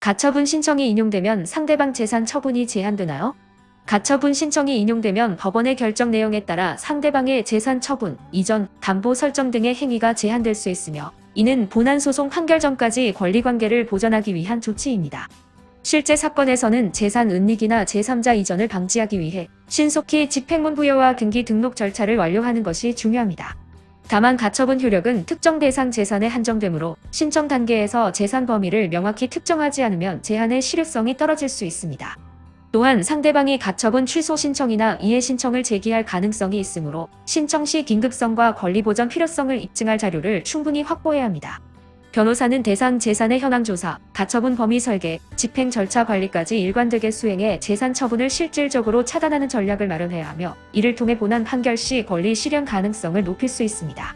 가처분 신청이 인용되면 상대방 재산 처분이 제한되나요? 가처분 신청이 인용되면 법원의 결정 내용에 따라 상대방의 재산 처분, 이전, 담보 설정 등의 행위가 제한될 수 있으며 이는 본안소송 판결 전까지 권리관계를 보전하기 위한 조치입니다. 실제 사건에서는 재산 은닉이나 제3자 이전을 방지하기 위해 신속히 집행문 부여와 등기 등록 절차를 완료하는 것이 중요합니다. 다만 가처분 효력은 특정 대상 재산에 한정되므로 신청 단계에서 재산 범위를 명확히 특정하지 않으면 제한의 실효성이 떨어질 수 있습니다. 또한 상대방이 가처분 취소 신청이나 이해 신청을 제기할 가능성이 있으므로 신청 시 긴급성과 권리 보전 필요성을 입증할 자료를 충분히 확보해야 합니다. 변호사는 대상 재산의 현황 조사, 가처분 범위 설계, 집행 절차 관리까지 일관되게 수행해 재산 처분을 실질적으로 차단하는 전략을 마련해야 하며 이를 통해 본안 판결 시 권리 실현 가능성을 높일 수 있습니다.